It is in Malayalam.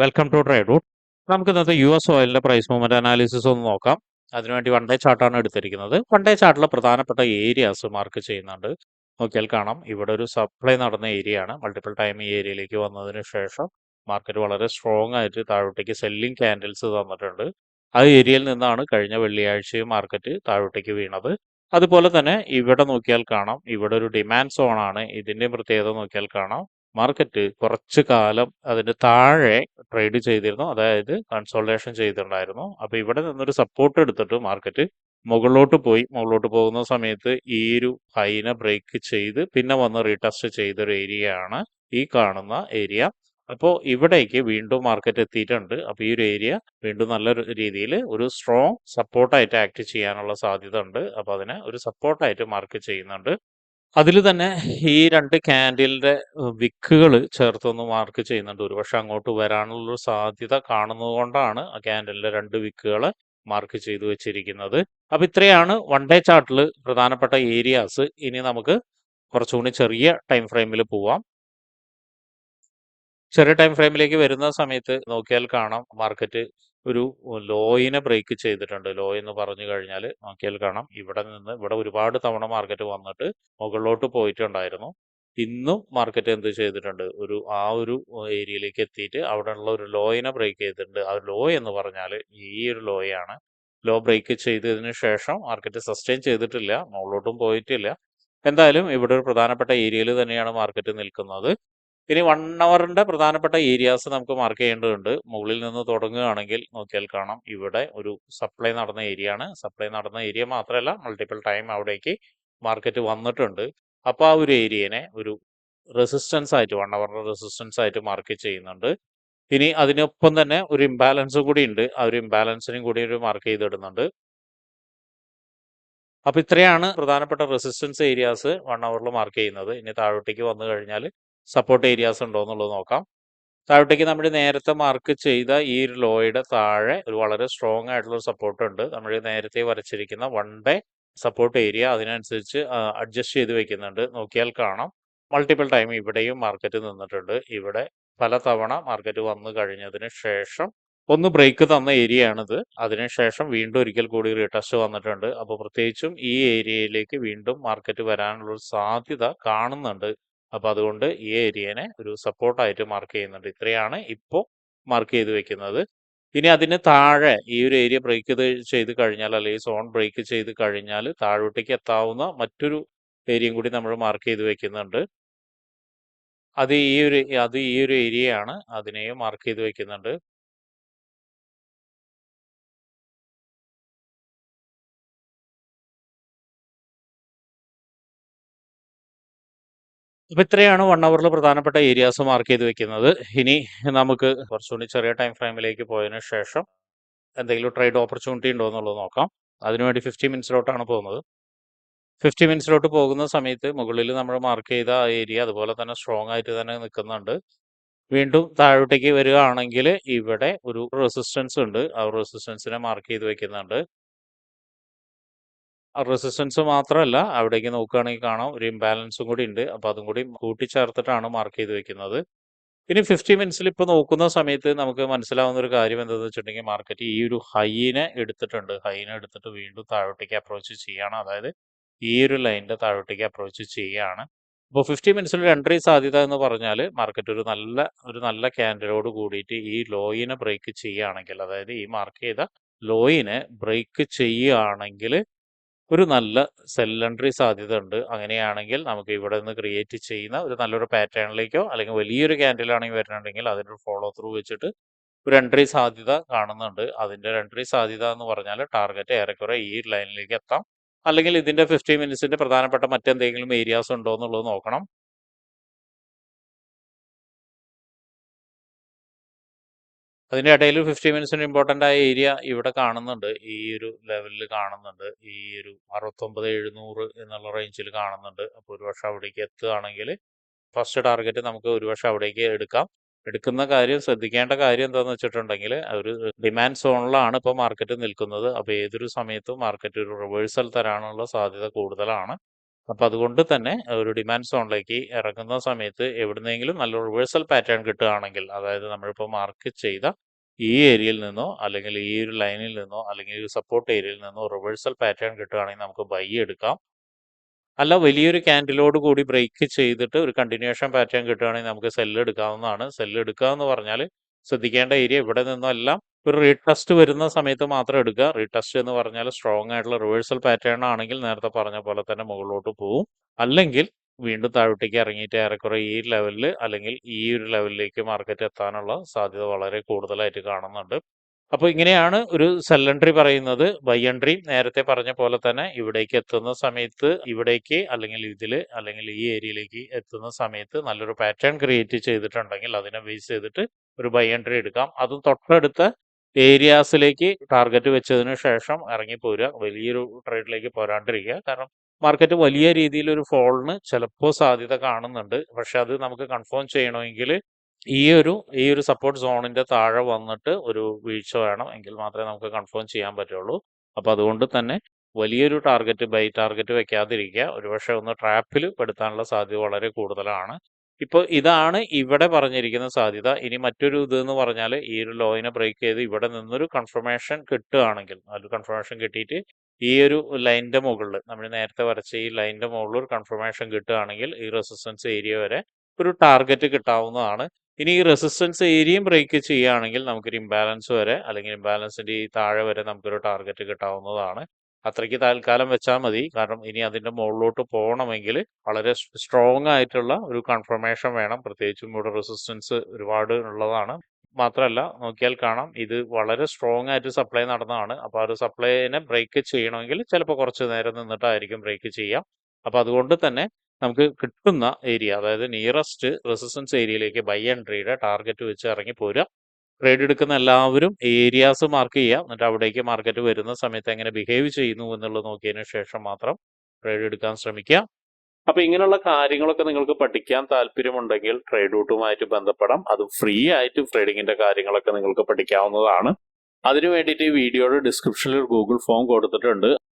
വെൽക്കം ടു ട്രേഡ് റൂട്ട് നമുക്ക് ഇന്നത്തെ യു എസ് ഓയിലിന്റെ പ്രൈസ് മൂവ്മെന്റ് അനാലിസിസ് ഒന്ന് നോക്കാം. അതിനുവേണ്ടി വൺ ഡേ ചാർട്ടാണ് എടുത്തിരിക്കുന്നത്. വൺ ഡേ ചാർട്ടിലെ പ്രധാനപ്പെട്ട ഏരിയാസ് മാർക്ക് ചെയ്യുന്നുണ്ട്. നോക്കിയാൽ കാണാം. ഇവിടെ ഒരു സപ്ലൈ നടന്ന ഏരിയ ആണ്. മൾട്ടിപ്പിൾ ടൈം ഈ ഏരിയയിലേക്ക് വന്നതിന് ശേഷം മാർക്കറ്റ് വളരെ സ്ട്രോങ് ആയിട്ട് താഴോട്ടേക്ക് സെല്ലിംഗ് ക്യാൻഡിൽസ് തന്നിട്ടുണ്ട്. ആ ഏരിയയിൽ നിന്നാണ് കഴിഞ്ഞ വെള്ളിയാഴ്ചയും മാർക്കറ്റ് താഴോട്ടേക്ക് വീണത്. അതുപോലെ തന്നെ ഇവിടെ നോക്കിയാൽ കാണാം. ഇവിടെ ഒരു ഡിമാൻഡ് സോൺ ആണ്. ഇതിന്റെ പ്രത്യേകത നോക്കിയാൽ കാണാം. മാർക്കറ്റ് കുറച്ച് കാലം അതിന് താഴെ ട്രേഡ് ചെയ്തിരുന്നു. അതായത് കൺസോൾട്ടേഷൻ ചെയ്തിട്ടുണ്ടായിരുന്നു. അപ്പൊ ഇവിടെ നിന്നൊരു സപ്പോർട്ട് എടുത്തിട്ട് മാർക്കറ്റ് മുകളിലോട്ട് പോയി. മുകളിലോട്ട് പോകുന്ന സമയത്ത് ഈ ഒരു ഹൈനെ ബ്രേക്ക് ചെയ്ത് പിന്നെ വന്ന് റീടെസ്റ്റ് ചെയ്തൊരു ഏരിയ ആണ് ഈ കാണുന്ന ഏരിയ അപ്പോൾ ഇവിടേക്ക് വീണ്ടും മാർക്കറ്റ് എത്തിയിട്ടുണ്ട്. അപ്പോൾ ഈ ഒരു ഏരിയ വീണ്ടും നല്ല രീതിയിൽ ഒരു സ്ട്രോങ് സപ്പോർട്ടായിട്ട് ആക്ട് ചെയ്യാനുള്ള സാധ്യത ഉണ്ട്. അപ്പോൾ അതിനെ ഒരു സപ്പോർട്ടായിട്ട് മാർക്കറ്റ് ചെയ്യുന്നുണ്ട്. അതിൽ തന്നെ ഈ രണ്ട് ക്യാൻഡിലിന്റെ വിക്കുകൾ ചേർത്തൊന്ന് മാർക്ക് ചെയ്യുന്നുണ്ട്. ഒരുപക്ഷെ അങ്ങോട്ട് വരാനുള്ള സാധ്യത കാണുന്നത് കൊണ്ടാണ് ആ ക്യാൻഡിലിന്റെ രണ്ട് വിക്കുകൾ മാർക്ക് ചെയ്തു വെച്ചിരിക്കുന്നത്. അപ്പൊ ഇത്രയാണ് വൺ ഡേ ചാർട്ടിൽ പ്രധാനപ്പെട്ട ഏരിയാസ്. ഇനി നമുക്ക് കുറച്ചുകൂടി ചെറിയ ടൈം ഫ്രെയിമിൽ പോവാം. ചെറിയ ടൈം ഫ്രെയിമിലേക്ക് വരുന്ന സമയത്ത് നോക്കിയാൽ കാണാം മാർക്കറ്റ് ഒരു ലോയിനെ ബ്രേക്ക് ചെയ്തിട്ടുണ്ട്. ലോ എന്ന് പറഞ്ഞു കഴിഞ്ഞാൽ നോക്കിയാൽ കാണാം. ഇവിടെ നിന്ന് ഇവിടെ ഒരുപാട് തവണ മാർക്കറ്റ് വന്നിട്ട് മുകളിലോട്ട് പോയിട്ടുണ്ടായിരുന്നു. ഇന്നും മാർക്കറ്റ് എന്ത് ചെയ്തിട്ടുണ്ട്? ഒരു ആ ഒരു ഏരിയയിലേക്ക് എത്തിയിട്ട് അവിടെയുള്ള ഒരു ലോയിനെ ബ്രേക്ക് ചെയ്തിട്ടുണ്ട്. ആ ലോ എന്ന് പറഞ്ഞാൽ ഈ ഒരു ലോയാണ്. ലോ ബ്രേക്ക് ചെയ്തതിന് ശേഷം മാർക്കറ്റ് സസ്റ്റെയിൻ ചെയ്തിട്ടില്ല. മുകളിലോട്ടും പോയിട്ടില്ല. എന്തായാലും ഇവിടെ ഒരു പ്രധാനപ്പെട്ട ഏരിയയിൽ തന്നെയാണ് മാർക്കറ്റ് നിൽക്കുന്നത്. ഇനി വൺ അവറിന്റെ പ്രധാനപ്പെട്ട ഏരിയാസ് നമുക്ക് മാർക്ക് ചെയ്യേണ്ടതുണ്ട്. മുകളിൽ നിന്ന് തുടങ്ങുകയാണെങ്കിൽ നോക്കിയാൽ കാണാം. ഇവിടെ ഒരു സപ്ലൈ നടന്ന ഏരിയ ആണ്. സപ്ലൈ നടന്ന ഏരിയ മാത്രമല്ല മൾട്ടിപ്പിൾ ടൈം അവിടേക്ക് മാർക്കറ്റ് വന്നിട്ടുണ്ട്. അപ്പോൾ ആ ഒരു ഏരിയനെ ഒരു റെസിസ്റ്റൻസ് ആയിട്ട് വൺ അവറിന്റെ റെസിസ്റ്റൻസ് ആയിട്ട് മാർക്ക് ചെയ്യുന്നുണ്ട്. ഇനി അതിനൊപ്പം തന്നെ ഒരു ഇംബാലൻസ് കൂടി ഉണ്ട്. ആ ഒരു ഇംബാലൻസിനും കൂടി ഒരു മാർക്ക് ചെയ്തിടുന്നുണ്ട്. അപ്പോൾ ഇത്രയാണ് പ്രധാനപ്പെട്ട റെസിസ്റ്റൻസ് ഏരിയാസ് വൺ അവറിൽ മാർക്ക് ചെയ്യുന്നത്. ഇനി താഴോട്ടേക്ക് വന്നു കഴിഞ്ഞാൽ സപ്പോർട്ട് ഏരിയാസ് ഉണ്ടോ എന്നുള്ളത് നോക്കാം. താഴോട്ടേക്ക് നമ്മൾ നേരത്തെ മാർക്ക് ചെയ്ത ഈ ഒരു ലോയുടെ താഴെ ഒരു വളരെ സ്ട്രോങ് ആയിട്ടുള്ള ഒരു സപ്പോർട്ട് ഉണ്ട്. നമ്മൾ നേരത്തെ വരച്ചിരിക്കുന്ന വൺ ഡേ സപ്പോർട്ട് ഏരിയ അതിനനുസരിച്ച് അഡ്ജസ്റ്റ് ചെയ്ത് വെക്കുന്നുണ്ട്. നോക്കിയാൽ കാണാം. മൾട്ടിപ്പിൾ ടൈം ഇവിടെയും മാർക്കറ്റ് നിന്നിട്ടുണ്ട്. ഇവിടെ പല തവണ മാർക്കറ്റ് വന്നു കഴിഞ്ഞതിന് ശേഷം ഒന്ന് ബ്രേക്ക് തന്ന ഏരിയ ആണിത്. അതിനുശേഷം വീണ്ടും ഒരിക്കൽ കൂടി റീടെസ്റ്റ് വന്നിട്ടുണ്ട്. അപ്പോൾ പ്രത്യേകിച്ചും ഈ ഏരിയയിലേക്ക് വീണ്ടും മാർക്കറ്റ് വരാനുള്ള സാധ്യത കാണുന്നുണ്ട്. അപ്പോൾ അതുകൊണ്ട് ഈ ഏരിയനെ ഒരു സപ്പോർട്ടായിട്ട് മാർക്ക് ചെയ്യുന്നുണ്ട്. ഇത്രയാണ് ഇപ്പോൾ മാർക്ക് ചെയ്ത് വെക്കുന്നത്. ഇനി അതിന് താഴെ ഈ ഒരു ഏരിയ ബ്രേക്ക് ചെയ്ത് കഴിഞ്ഞാൽ അല്ലെങ്കിൽ സോൺ ബ്രേക്ക് ചെയ്ത് കഴിഞ്ഞാൽ താഴോട്ടേക്ക് എത്താവുന്ന മറ്റൊരു ഏരിയയും കൂടി നമ്മൾ മാർക്ക് ചെയ്ത് വെക്കുന്നുണ്ട്. അത് ഈ ഒരു അത് ഈ ഒരു ഏരിയയാണ് അതിനെയും മാർക്ക് ചെയ്ത് വെക്കുന്നുണ്ട്. അപ്പൊ ഇത്രയാണ് വൺ അവറിൽ പ്രധാനപ്പെട്ട ഏരിയാസ് മാർക്ക് ചെയ്ത് വെക്കുന്നത്. ഇനി നമുക്ക് കുറച്ചുകൂടി ചെറിയ ടൈം ഫ്രെയിമിലേക്ക് പോയതിനു ശേഷം എന്തെങ്കിലും ട്രേഡ് ഓപ്പർച്യൂണിറ്റി ഉണ്ടോ എന്നുള്ളത് നോക്കാം. അതിനുവേണ്ടി ഫിഫ്റ്റി മിനിറ്റ്സിലോട്ടാണ് പോകുന്നത്. ഫിഫ്റ്റി മിനിറ്റ്സിലോട്ട് പോകുന്ന സമയത്ത് മുകളിൽ നമ്മൾ മാർക്ക് ചെയ്ത ആ ഏരിയ അതുപോലെ തന്നെ സ്ട്രോങ് ആയിട്ട് തന്നെ നിൽക്കുന്നുണ്ട്. വീണ്ടും താഴോട്ടേക്ക് വരികയാണെങ്കിൽ ഇവിടെ ഒരു റെസിസ്റ്റൻസ് ഉണ്ട്. ആ റെസിസ്റ്റൻസിനെ മാർക്ക് ചെയ്ത് വെക്കുന്നുണ്ട്. റെസിസ്റ്റൻസ് മാത്രമല്ല അവിടേക്ക് നോക്കുകയാണെങ്കിൽ കാണാം ഒരു ഇംബാലൻസും കൂടി ഉണ്ട്. അപ്പോൾ അതും കൂടി കൂട്ടിച്ചേർത്തിട്ടാണ് മാർക്ക് ചെയ്ത് വെക്കുന്നത്. ഇനി ഫിഫ്റ്റി മിനിറ്റ്സിൽ ഇപ്പോൾ നോക്കുന്ന സമയത്ത് നമുക്ക് മനസ്സിലാവുന്ന ഒരു കാര്യം എന്താണെന്ന് വെച്ചിട്ടുണ്ടെങ്കിൽ മാർക്കറ്റ് ഈ ഒരു ഹൈനെ എടുത്തിട്ടുണ്ട്. ഹൈനെ എടുത്തിട്ട് വീണ്ടും താഴോട്ടേക്ക് അപ്രോച്ച് ചെയ്യുകയാണ് അതായത് ഈ ഒരു ലൈനിന്റെ താഴോട്ടേക്ക് അപ്രോച്ച് ചെയ്യുകയാണ് അപ്പോൾ ഫിഫ്റ്റി മിനിറ്റ്സിൽ ഒരു എൻട്രി സാധ്യത എന്ന് പറഞ്ഞാൽ മാർക്കറ്റ് ഒരു നല്ല ഒരു നല്ല ക്യാൻഡലോട് കൂടിയിട്ട് ഈ ലോയിനെ ബ്രേക്ക് ചെയ്യുകയാണെങ്കിൽ അതായത് ഈ മാർക്ക് ചെയ്ത ലോയിനെ ബ്രേക്ക് ചെയ്യുകയാണെങ്കിൽ ഒരു നല്ല സെല്ലൻട്രി സാധ്യത ഉണ്ട് അങ്ങനെയാണെങ്കിൽ നമുക്ക് ഇവിടെ നിന്ന് ക്രിയേറ്റ് ചെയ്യുന്ന ഒരു നല്ലൊരു പാറ്റേണിലേക്കോ അല്ലെങ്കിൽ വലിയൊരു ക്യാൻഡിലാണെങ്കിൽ വരുന്നുണ്ടെങ്കിൽ അതിനൊരു ഫോളോ ത്രൂ വെച്ചിട്ട് ഒരു എൻട്രി സാധ്യത കാണുന്നുണ്ട്. അതിന്റെ എൻട്രി സാധ്യത എന്ന് പറഞ്ഞാൽ ടാർഗറ്റ് ഏറെക്കുറെ ഈ ലൈനിലേക്ക് എത്താം. അല്ലെങ്കിൽ ഇതിന്റെ ഫിഫ്റ്റി മിനിറ്റ്സിന്റെ പ്രധാനപ്പെട്ട മറ്റെന്തെങ്കിലും ഏരിയാസ് ഉണ്ടോ എന്നുള്ളത് നോക്കണം. അതിന്റെ ഇടയിൽ ഫിഫ്റ്റി മിനിറ്റ്സിന് ഇമ്പോർട്ടന്റ് ആയ ഏരിയ ഇവിടെ കാണുന്നുണ്ട്. ഈ ഒരു ലെവലിൽ കാണുന്നുണ്ട്. ഈ ഒരു അറുപത്തൊമ്പത് എഴുന്നൂറ് എന്നുള്ള റേഞ്ചിൽ കാണുന്നുണ്ട്. അപ്പോൾ ഒരു വർഷം അവിടേക്ക് എത്തുകയാണെങ്കിൽ ഫസ്റ്റ് ടാർഗറ്റ് നമുക്ക് ഒരു വർഷം അവിടേക്ക് എടുക്കാം. എടുക്കുന്ന കാര്യം ശ്രദ്ധിക്കേണ്ട കാര്യം എന്താണെന്ന് വെച്ചിട്ടുണ്ടെങ്കിൽ ഒരു ഡിമാൻഡ് സോണിലാണ് ഇപ്പോൾ മാർക്കറ്റ് നിൽക്കുന്നത്. അപ്പോൾ ഏതൊരു സമയത്തും മാർക്കറ്റ് ഒരു റിവേഴ്സൽ തരാനുള്ള സാധ്യത കൂടുതലാണ്. അപ്പൊ അതുകൊണ്ട് തന്നെ ഒരു ഡിമാൻഡ് സോണിലേക്ക് ഇറങ്ങുന്ന സമയത്ത് എവിടുന്നെങ്കിലും നല്ല റിവേഴ്സൽ പാറ്റേൺ കിട്ടുകയാണെങ്കിൽ അതായത് നമ്മളിപ്പോൾ മാർക്ക് ചെയ്ത ഈ ഏരിയയിൽ നിന്നോ അല്ലെങ്കിൽ ഈ ഒരു ലൈനിൽ നിന്നോ അല്ലെങ്കിൽ ഒരു സപ്പോർട്ട് ഏരിയയിൽ നിന്നോ റിവേഴ്സൽ പാറ്റേൺ കിട്ടുകയാണെങ്കിൽ നമുക്ക് ബൈ എടുക്കാം. അല്ല വലിയൊരു ക്യാൻഡിലോട് കൂടി ബ്രേക്ക് ചെയ്തിട്ട് ഒരു കണ്ടിന്യൂഷൻ പാറ്റേൺ കിട്ടുകയാണെങ്കിൽ നമുക്ക് സെല്ല് എടുക്കാവുന്നതാണ്. സെല്ല് എടുക്കുക എന്ന് പറഞ്ഞാൽ ശ്രദ്ധിക്കേണ്ട ഏരിയ ഇവിടെ നിന്നെല്ലാം ഒരു റീടെസ്റ്റ് വരുന്ന സമയത്ത് മാത്രം എടുക്കുക. റീടെസ്റ്റ് എന്ന് പറഞ്ഞാൽ സ്ട്രോങ് ആയിട്ടുള്ള റിവേഴ്സൽ പാറ്റേൺ ആണെങ്കിൽ നേരത്തെ പറഞ്ഞ പോലെ തന്നെ മുകളിലോട്ട് പോവും. അല്ലെങ്കിൽ വീണ്ടും താഴോട്ടേക്ക് ഇറങ്ങിയിട്ട് ഏറെക്കുറെ ഈ ലെവലിൽ അല്ലെങ്കിൽ ഈ ഒരു ലെവലിലേക്ക് മാർക്കറ്റ് എത്താനുള്ള സാധ്യത വളരെ കൂടുതലായിട്ട് കാണുന്നുണ്ട്. അപ്പോൾ ഇങ്ങനെയാണ് ഒരു സെല്ലൻട്രി പറയുന്നത്. ബൈ എൻട്രി നേരത്തെ പറഞ്ഞ പോലെ തന്നെ ഇവിടേക്ക് എത്തുന്ന സമയത്ത് ഇവിടേക്ക് അല്ലെങ്കിൽ ഇതിൽ അല്ലെങ്കിൽ ഈ ഏരിയയിലേക്ക് എത്തുന്ന സമയത്ത് നല്ലൊരു പാറ്റേൺ ക്രിയേറ്റ് ചെയ്തിട്ടുണ്ടെങ്കിൽ അതിനെ ബേസ് ചെയ്തിട്ട് ഒരു ബൈ എൻട്രി എടുക്കാം. അതും തൊട്ടടുത്ത ഏരിയാസിലേക്ക് ടാർഗറ്റ് വെച്ചതിന് ശേഷം ഇറങ്ങി പോരുക വലിയൊരു ട്രേഡിലേക്ക് പോരാണ്ടിരിക്കുക. കാരണം മാർക്കറ്റ് വലിയ രീതിയിൽ ഒരു ഫോളിന് ചിലപ്പോൾ സാധ്യത കാണുന്നുണ്ട്. പക്ഷെ അത് നമുക്ക് കൺഫേം ചെയ്യണമെങ്കിൽ ഈ ഒരു ഈ ഒരു സപ്പോർട്ട് സോണിന്റെ താഴെ വന്നിട്ട് ഒരു വീഴ്ച വേണം എങ്കിൽ മാത്രമേ നമുക്ക് കൺഫേം ചെയ്യാൻ പറ്റുള്ളൂ. അപ്പൊ അതുകൊണ്ട് തന്നെ വലിയൊരു ടാർഗറ്റ് ബൈ ടാർഗറ്റ് വെക്കാതിരിക്കുക. ഒരുപക്ഷെ ഒന്ന് ട്രാപ്പിൽ പെടുത്താനുള്ള സാധ്യത വളരെ കൂടുതലാണ്. ഇപ്പോൾ ഇതാണ് ഇവിടെ പറഞ്ഞിരിക്കുന്ന സാധ്യത. ഇനി മറ്റൊരു ഇത് എന്ന് പറഞ്ഞാൽ ഈ ഒരു ലോയിനെ ബ്രേക്ക് ചെയ്ത് ഇവിടെ നിന്നൊരു കൺഫർമേഷൻ കിട്ടുകയാണെങ്കിൽ ഒരു കൺഫർമേഷൻ കിട്ടിയിട്ട് ഈ ഒരു ലൈന്റെ മുകളിൽ നമ്മൾ നേരത്തെ വരച്ച ഈ ലൈന്റെ മുകളിൽ ഒരു കൺഫർമേഷൻ കിട്ടുകയാണെങ്കിൽ ഈ റെസിസ്റ്റൻസ് ഏരിയ വരെ ഒരു ടാർഗറ്റ് കിട്ടാവുന്നതാണ്. ഇനി ഈ റെസിസ്റ്റൻസ് ഏരിയയും ബ്രേക്ക് ചെയ്യുകയാണെങ്കിൽ നമുക്കൊരു ഇംബാലൻസ് വരെ അല്ലെങ്കിൽ ഇംബാലൻസിന്റെ ഈ താഴെ വരെ നമുക്കൊരു ടാർഗറ്റ് കിട്ടാവുന്നതാണ്. അത്രയ്ക്ക് താൽക്കാലം വെച്ചാൽ മതി. കാരണം ഇനി അതിന്റെ മുകളിലോട്ട് പോകണമെങ്കിൽ വളരെ സ്ട്രോങ് ആയിട്ടുള്ള ഒരു കൺഫർമേഷൻ വേണം. പ്രത്യേകിച്ചും ഇവിടെ റെസിസ്റ്റൻസ് ഒരുപാട് ഉള്ളതാണ്. മാത്രമല്ല നോക്കിയാൽ കാണാം ഇത് വളരെ സ്ട്രോങ് ആയിട്ട് സപ്ലൈ നടന്നതാണ്. അപ്പോൾ ആ ഒരു സപ്ലൈനെ ബ്രേക്ക് ചെയ്യണമെങ്കിൽ ചിലപ്പോൾ കുറച്ച് നേരം നിന്നിട്ടായിരിക്കും ബ്രേക്ക് ചെയ്യാം. അപ്പോൾ അതുകൊണ്ട് തന്നെ നമുക്ക് കിട്ടുന്ന ഏരിയ അതായത് നിയറസ്റ്റ് റെസിസ്റ്റൻസ് ഏരിയയിലേക്ക് ബൈ എൻട്രിയുടെ ടാർഗറ്റ് വെച്ച് ഇറങ്ങി പോരുക. ട്രേഡ് എടുക്കുന്ന എല്ലാവരും ഏരിയാസ് മാർക്ക് ചെയ്യുക. എന്നിട്ട് അവിടേക്ക് മാർക്കറ്റ് വരുന്ന സമയത്ത് എങ്ങനെ ബിഹേവ് ചെയ്യുന്നു എന്നുള്ളത് നോക്കിയതിന് ശേഷം മാത്രം ട്രേഡ് എടുക്കാൻ ശ്രമിക്കുക. അപ്പൊ ഇങ്ങനെയുള്ള കാര്യങ്ങളൊക്കെ നിങ്ങൾക്ക് പഠിക്കാൻ താല്പര്യമുണ്ടെങ്കിൽ ട്രേഡ് റൂട്ടുമായിട്ട് ബന്ധപ്പെടാം. അത് ഫ്രീ ആയിട്ട് ട്രേഡിങ്ങിന്റെ കാര്യങ്ങളൊക്കെ നിങ്ങൾക്ക് പഠിക്കാവുന്നതാണ്. അതിനു വേണ്ടിയിട്ട് ഈ വീഡിയോയുടെ ഡിസ്ക്രിപ്ഷനിൽ ഒരു ഗൂഗിൾ ഫോം കൊടുത്തിട്ടുണ്ട്.